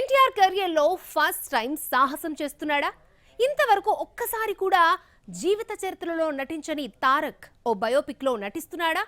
ఎన్టీఆర్ కెరియర్లో first time సాహసం చేస్తున్నాడా? ఇంతవరకు ఒక్కసారి కూడా జీవిత చరిత్రలో నటించని తారక్ ఓ బయోపిక్లో నటిస్తున్నాడా?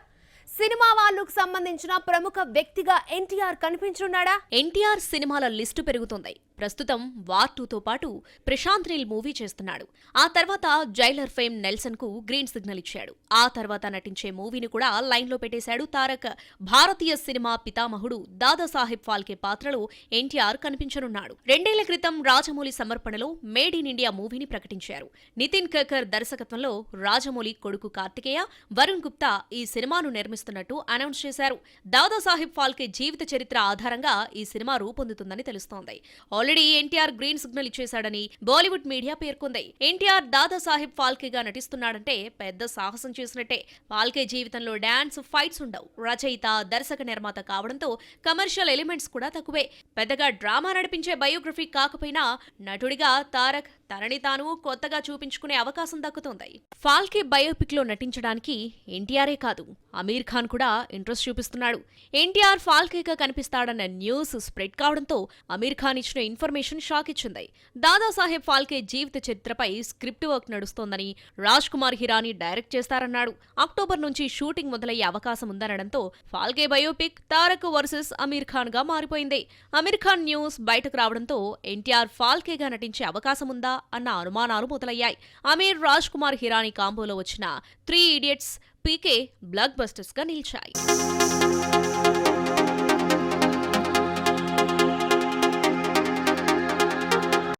సినిమా వాళ్ళకు సంబంధించిన ప్రముఖ వ్యక్తిగా ఎన్టీఆర్ కనిపించున్నాడా? ఎన్టీఆర్ సినిమాల లిస్టు పెరుగుతుంది. ప్రస్తుతం వార్ టూతో పాటు ప్రశాంత్ నీల్ మూవీ చేస్తున్నాడు. ఆ తర్వాత జైలర్ ఫేమ్ నెల్సన్కు గ్రీన్ సిగ్నల్ ఇచ్చాడు. ఆ తర్వాత నటించే మూవీని కూడా లైన్లో పెట్టేశాడు తారక్. భారతీయ సినిమా పితామహుడు దాదాసాహెబ్ ఫాల్కే పాత్రలో ఎన్టీఆర్ కనిపించనున్నాడు. రెండేళ్ళ క్రితం రాజమౌళి సమర్పణలో మేడ్ ఇన్ ఇండియా మూవీని ప్రకటించారు. నితిన్ కకర్ దర్శకత్వంలో రాజమౌళి కొడుకు కార్తికేయ వరుణ్ గుప్తా ఈ సినిమాను నిర్మిస్తున్నట్టు అనౌన్స్ చేశారు. దాదాసాహెబ్ ఫాల్కే జీవిత చరిత్ర ఆధారంగా ఈ సినిమా రూపొందుతుందని తెలుస్తోంది. ఆల్రెడీ ఎన్టీఆర్ గ్రీన్ సిగ్నల్ ఇచ్చేశాడని బాలీవుడ్ మీడియా పేర్కొంది. ఎన్టీఆర్ దాదాసాహెబ్ ఫాల్కేగా నటిస్తున్నాడంటే పెద్ద సాహసం చేసినట్టే. ఫాల్కే జీవితంలో డాన్స్ ఫైట్స్ ఉండవు. రచయిత దర్శక నిర్మాత కావడంతో కమర్షియల్ ఎలిమెంట్స్ కూడా తక్కువే. పెద్దగా డ్రామా నడిపించే బయోగ్రఫీ కాకపోయినా నటుడిగా తారక్ తనని తాను కొత్తగా చూపించుకునే అవకాశం దక్కుతోంది. ఫాల్కే బయోపిక్లో నటించడానికి ఎన్టీఆరే కాదు అమీర్ ఖాన్ కూడా ఇంట్రెస్ట్ చూపిస్తున్నాడు. ఎన్టీఆర్ ఫాల్కేగా కనిపిస్తాడన్న న్యూస్ స్ప్రెడ్ కావడంతో అమీర్ ఖాన్ ఇచ్చిన ఇన్ఫర్మేషన్ షాక్ ఇచ్చింది. దాదాసాహెబ్ ఫాల్కే జీవిత చరిత్రపై స్క్రిప్ట్ వర్క్ నడుస్తోందని రాజ్ కుమార్ హిరానీ డైరెక్ట్ చేస్తారన్నాడు. అక్టోబర్ నుంచి షూటింగ్ మొదలయ్యే అవకాశం ఉందనడంతో ఫాల్కే బయోపిక్ తారక్ వర్సెస్ అమీర్ ఖాన్గా మారిపోయింది. అమీర్ ఖాన్ న్యూస్ బయటకు రావడంతో ఎన్టీఆర్ ఫాల్కేగా నటించే అవకాశం ఉందా? అన్న అనుమానాలు మొదలయ్యాయి. అమీర్ రాజ్ కుమార్ హిరానీ కాంబోలో వచ్చిన త్రీ ఇడియట్స్ పీకే బ్లాక్ బస్టర్స్గా నిలిచాయి.